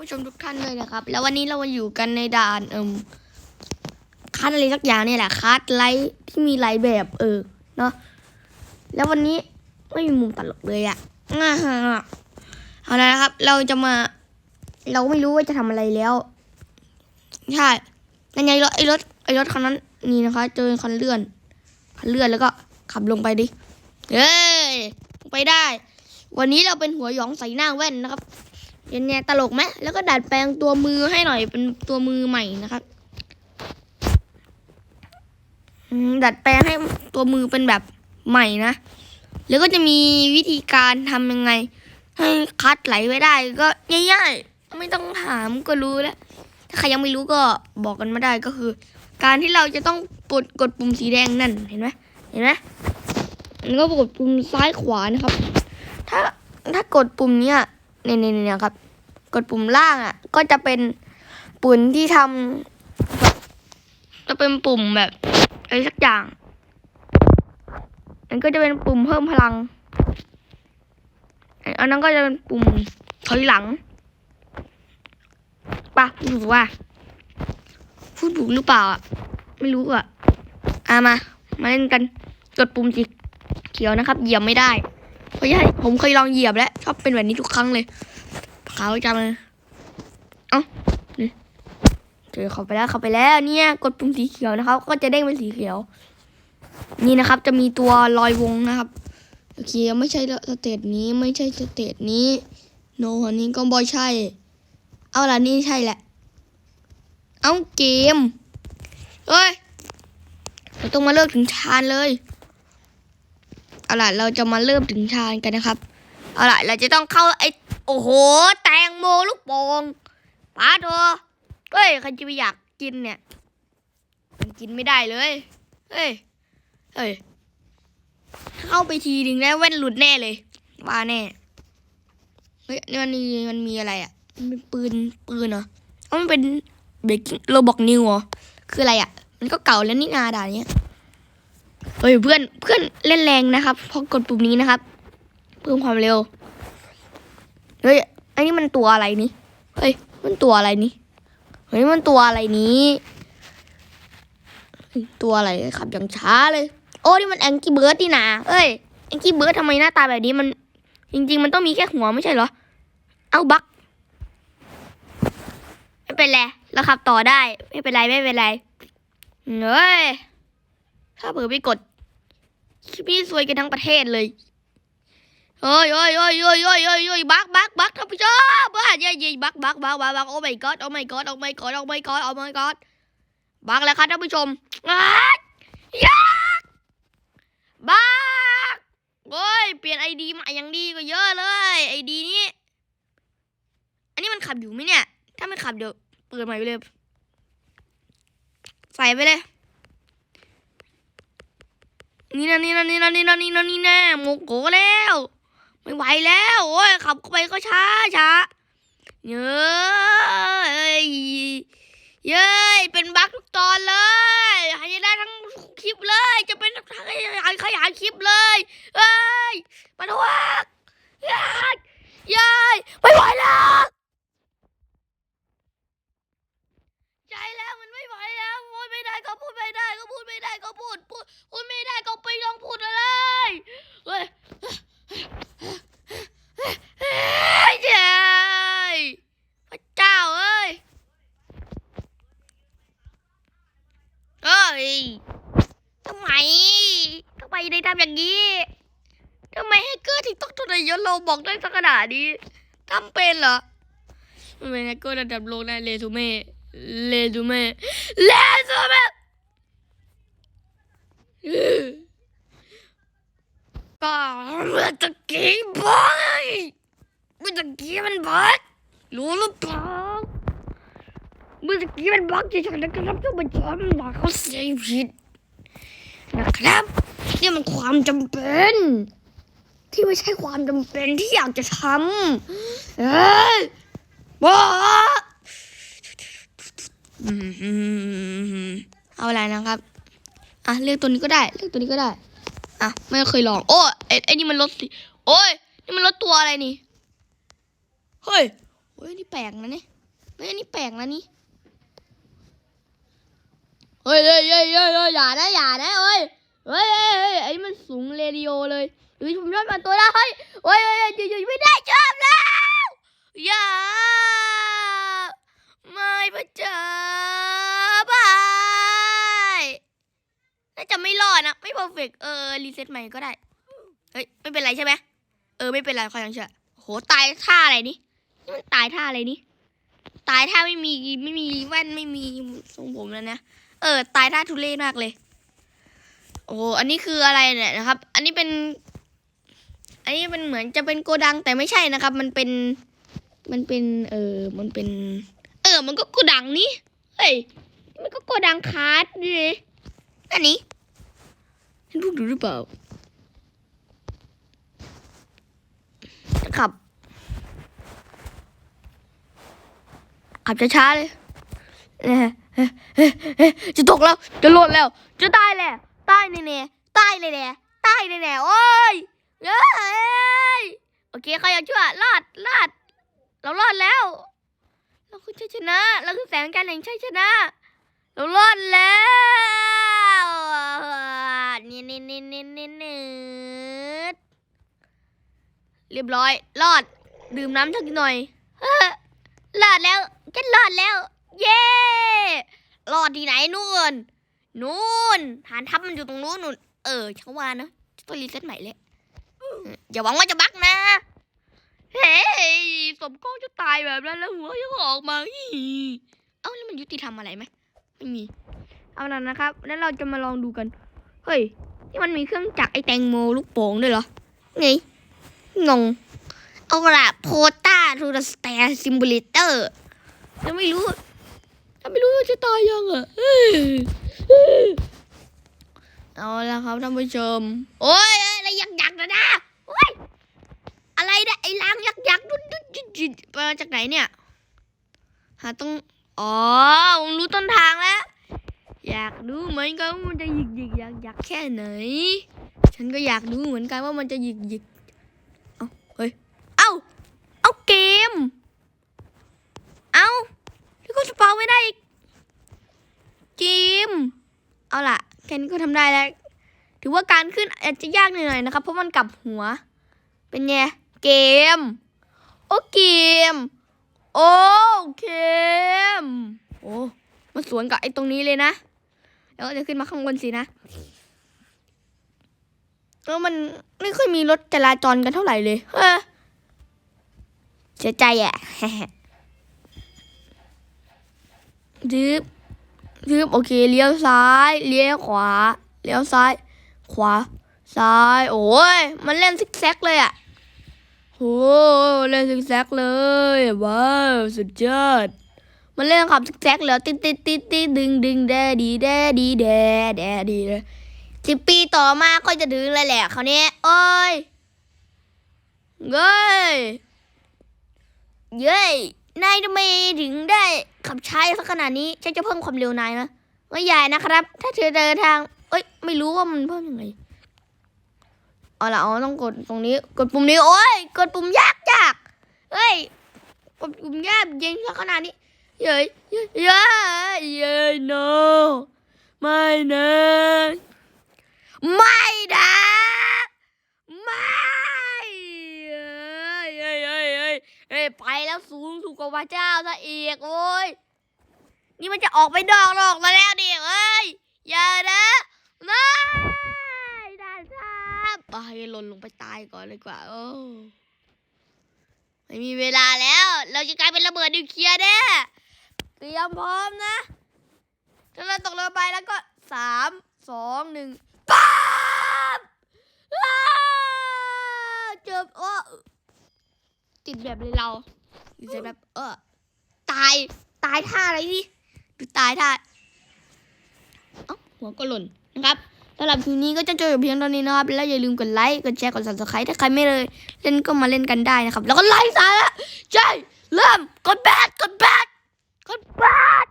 ผู้ชมทุกท่านเลยนะครับ แล้ววันนี้เรามาอยู่กันในด่านเอิมคัสอะไรสักอย่างเนี่ยแหละคัสไลท์ที่มีหลายแบบเออเนาะแล้ววันนี้ไม่มีมุมตลกเลยอะอ่าฮะเอาละนะครับ เราจะมา เราไม่รู้ว่าจะทำอะไรแล้วใช่นั่นไงรถไอ้รถไอ้รถคันนั้นนี่นะคะเจอคันเลื่อนคันเลื่อนแล้วก็ขับลงไปดิเฮ้ยไปได้ วันนี้เราเป็นหัวหยองใส่หน้าแว่นนะครับ เป็นไงตลกไหมแล้วก็ดัดแปลงตัวมือให้หน่อยเป็นตัวมือใหม่นะครับดัดแปลงให้ตัวมือเป็นแบบใหม่นะ แล้วก็จะมีวิธีการทำยังไง ให้คัดไหลไว้ได้ก็ง่ายๆไม่ต้องถามก็รู้แล้ว ถ้าใครยังไม่รู้ก็บอกกันมาได้ก็คือ การที่เราจะต้องกดกดปุ่มสีแดงนั่นเห็นไหมเห็นไหมแล้วก็กดปุ่มซ้ายขวานะครับ ถ้าถ้ากดปุ่มเนี้ย นี่ยเนี่ยเนี่ครับ กดปุ่มล่างอะ ก็จะเป็นปุ่มที่ทำจะเป็นปุ่มแบบอะไรสักอย่างมันก็จะเป็นปุ่มเพิ่มพลัง อันนั้นก็จะเป็นปุ่มถอยหลังปะพูดถูกว่าพูดถูกหรือเปล่าอะไม่รู้อะอะมา มาเล่นกันกดปุ่มสีเขียวนะครับ เหยียบไม่ได้ เพราะใช่ผมเคยลองเหยียบแล้ว ชอบเป็นแบบนี้ทุกครั้งเลยขาวจังเลยเอ้าเจอเขาไปแล้วเขาไปแล้วเนี่ย กดปุ่มสีเขียวนะครับ ก็จะเด้งเป็นสีเขียว นี่นะครับ จะมีตัวลอยวงนะครับโอเคไม่ใช่สเตจนี้ไม่ใช่สเตจนี้โนอันนี้ก็บอยใช่ เอาละนี่ใช่แหละ เอาเกมเฮ้ยเราต้องมาเลิกถึงชานเลยเอาล่ะเราจะมาเริ่มถึงชานกันนะครับ เอาล่ะเราจะต้องเข้าไอ้โอ้โห แตงโมลูกโป่งป้าโทเฮ้ยใครจะไปอยากกินเนี่ย มันกินไม่ได้เลย เฮ้ย เฮ้ย เข้าไปทีหนึ่งแล้วแว่นหลุดแน่เลยว่าแน่ เฮ้ยนี่มันมีมันมีอะไรอะ มันเป็นปืนปืนเหรอมันเป็นเบรกโรบอกนิวเหรอ คืออะไรอะ มันก็เก่าแล้วนี่นาด่านเนี้ยเฮ้ยเพื่อนเพื่อนเล่นแรงนะครับพอกดปุ่มนี้นะครับ เพิ่มความเร็ว เฮ้ย อันนี้มันตัวอะไรนี่ เฮ้ย มันตัวอะไรนี่ เฮ้ย มันตัวอะไรนี้ ตัวอะไรขับอย่างช้าเลย โอ้นี่มันแองกี้เบิร์ดนี่นาเอ้ย แองกี้เบิร์ดทำไมหน้าตาแบบนี้มัน จริง ๆ มันต้องมีแค่หัวไม่ใช่เหรอ เอาบักไม่เป็นไรเราขับต่อได้ ไม่เป็นไรไม่เป็นไรเฮ้ย ถ้าเผื่อไปกดพี่ซวยกันทั้งประเทศเลย เฮ้ยเฮ้ยเฮ้ยเฮ้ยเฮ้ยเฮ้ยเฮ้ยบักบักบักท่านผู้ชมบ้าเย้เย้บักบักบักบักบักโอ้ my god โอ้ my god โอ้ my god โอ้ my god โอ้ my god บักแล้วครับท่านผู้ชมอ้ายยักบักโอ้ยเปลี่ยนไอดีใหม่อย่างดีก็เยอะเลยไอดีนี้อันนี้มันขับอยู่ไหมเนี่ย ถ้าไม่ขับเดี๋ยวเปิดใหม่ไปเลย ใส่ไปเลยนี่นะนี่นะนี่นะนี่นะนี่นะนี่นะโมโกแล้ว ไม่ไหวแล้วโอ้ยขับไปก็ช้าช้าเย้ยเย้ยเป็นบั๊กทุกตอนเลยหายได้ทั้งคลิปเลย จะเป็นทั้งขยายขยายคลิปเลยเอ้ยมาทวกย้ยย้ยไม่ไหวแล้วใจแล้วมันไม่ไหวแล้วพูดไม่ได้ก็พูดไม่ได้ก็พูดไม่ได้ก็พูดพูด พูดไม่ได้ก็ไปลองพูดอะไรเฮ้ยเฮ้ยเจ้ยพระเจ้าเอ้ยเอ้ยทำไมทำ ไมได้ทำอย่างนี้ทำไมให้เกอร์ถึงต้องทรยศโลบอกได้สักขนาดนี้ทำเป็นเหรอไม่เป็นไงเกอร์ระดับโลกได้เลซูเม่เลซูเม่เลซูเม่ก็เมื่อตะกี้บอยเมื่อตะกี้มันบอสรู้หรือเปล่าเมื่อกี้มันบล็อกเฉยๆนะครับท่านผู้ชมบอกเขาเสียผิดนะครับ นี่มันความจำเป็น ที่ไม่ใช่ความจำเป็นที่อยากจะทำเอ้ยบอสอืมเอาอะไรนะครับ อะเลือกตัวนี้ก็ได้เลือกตัวนี้ก็ได้ อะไม่เคยลอง โอ้ไอ้ไอ้นี่มันรถสิโอ้ยนี่มันรถตัวอะไรนี่เฮ้ยโอ้ยนี่แปลกนะเนี่ยนี่เฮ้ยเฮ้ยเฮ้ยเฮ้ยเฮ้ยอย่านะอย่านะเฮ้ย เฮ้ยเฮ้ยเฮ้ยไอ้มันสูงเรดิโอเลยเฮ้ยผมยอดมาตัวแล้วเฮ้ยเฮ้ยเฮ้ยเฮ้ยเฮ้ยไม่ได้ชอบแล้วอย่าไม่พระเจ้าบายน่าจะไม่รอดนะ ไม่เพอร์เฟกเออรีเซ็ตใหม่ก็ได้ เฮ้ย ไม่เป็นไรใช่ไหมเออไม่เป็นไรคอยยังเชื่อโหตายท่าอะไรนี่นี่มันตายท่าอะไรนี่ตายถ้าไม่มีไม่มีแว่นไม่มีทรงผมแล้วนะ เออ ตายท่าทุเรศมากเลย โอ้โหอันนี้คืออะไรเนี่ยนะครับ อันนี้เป็น อันนี้เป็นเหมือนจะเป็นโกดังแต่ไม่ใช่นะครับ มันเป็น มันเป็น เออมันเป็น เออ มันก็โกดังนี่เฮ้ย มันก็โกดังคาร์ดดิอันนี้ฉันพูดดูหรือเปล่าขับ ขับช้าๆเลย จะตกแล้ว จะหล่นแล้ว จะตายแล้ว ตายแน่ๆตายแน่ๆตายแน่ๆโอ้ยเอ้ยโอเคใครอยากช่วยรอดรอดเรารอดแล้ว เราคือชัยชนะ เราคือแสงการแห่งชัยชนะ เรารอดแล้วนี่นี่นี่นี่นี่นี่เรียบร้อย รอด ดื่มน้ำสักหน่อยเฮ้อรอดแล้วฉันรอดแล้ว เย้รอดที่ไหนนู่น นู่นฐานทัพมันอยู่ตรงนู้นนู่นเออชักว่านะจะต้องรีเซ็ตใหม่เลยอย่าหวังว่าจะบักนะ เฮ้ยสมกล้องจะตายแบบนั้นแล้วหัวยังออกมาอีเอ้าแล้วมันยุติธรรมอะไรไหมไม่มี เอานั้นนะครับ แล้วเราจะมาลองดูกัน เฮ้ยนี่มันมีเครื่องจักรไอแตงโมลูกโป่งด้วยเหรอไงงง เอาละโพต้าทูดสเตร์ซิมบูเลเตอร์จะไม่รู้จะไม่รู้ว่าจะตายยังอะ เอาละครับท่านผู้ชม โอ้ยอะไรยักยักนะนะโอ้ยอะไรเนี่ยไอ้ล้างยักยักดุดดุดดุดมาจากไหนเนี่ย หาต้องอ๋อผมรู้ต้นทางแล้ว อยากดูเหมือนกันว่ามันจะหยิกหยิกยักยักแค่ไหน ฉันก็อยากดูเหมือนกันว่ามันจะหยิกหยิกเอ้าเอาเกม เอาที่ก็สปาไม่ได้อีกเกมเอาล่ะ ค่นี้ก็ทำได้แล้ว ถือว่าการขึ้นอาจจะยากหน่อยๆนะครับ เพราะมันกลับหัว เป็นไงเกม โอ้เกม โอ้เกม โอ้มาสวนกับไอ้ตรงนี้เลยนะ แล้วก็จะขึ้นมาข้างบนสินะแล้วมันไม่ค่อยมีรถจราจรกันเท่าไหร่เลยเออเสียใจอะดึบ ดึบโอเค เลี้ยวซ้าย เลี้ยวขวา เลี้ยวซ้าย ขวา ซ้าย โอ้ย มันเล่นซิกแซกเลยอะโอ้เล่นซิกแซกเลย ว้าว สุดยอด มันเล่นขับซิกแซกแล้วติดติดติดติดดึงดึงแดดีแดดีแดแดดีเลยสิบปีต่อมาก็จะดึงเลยแหละคราวนี้โอ้ยเย้ยเย้ย นายทำไมถึงได้ขับช้าสักขนาดนี้ ฉันจะเพิ่มความเร็วนายนะไม่ใหญ่นะครับ ถ้าเธอเดินทาง เอ้ย ไม่รู้ว่ามันเพิ่มยังไง เอาละเอาต้องกดตรงนี้ กดปุ่มนี้ โอ้ย กดปุ่มยากยากเฮ้ย กดปุ่มยากเย็นสักขนาดนี้ เย้ยเย้ยเย้ยเย้ย no ไม่นะ ไม่นะไม่เอ้ยเอ้ยเอ้ยเอ้ยไปแล้วสู กว่าพระเจ้าซะอีกโอ้ยนี่มันจะออกไปดอกหรอกมาแล้วดิเอ้ยอย่านะไม่ได้ครับไปหล่นลงไปตายก่อนเลยกว่าโอ้ไม่มีเวลาแล้ว เราจะกลายเป็นระเบิดนิวเคลียร์แน่เตรียมพร้อมนะถ้าเราตกลงไปแล้วก็สามสองหนึ่งป๊าบอ้าเจ็บโอ้ติดแบบเลยเรา ติดแบบเออตายตายท่าอะไรนี่ดูตายท่าเอ้าหัวก็หล่นนะครับสำหรับคลิปนี้ก็จะจบเพียงเท่านี้นะครับ แล้วอย่าลืมกดไลค์ กดแชร์ กด subscribe ถ้าใครไม่เลย เล่นก็มาเล่นกันได้นะครับ แล้วก็ไลค์ซะละใช่เริ่มกดแบดกดแบดกดแบด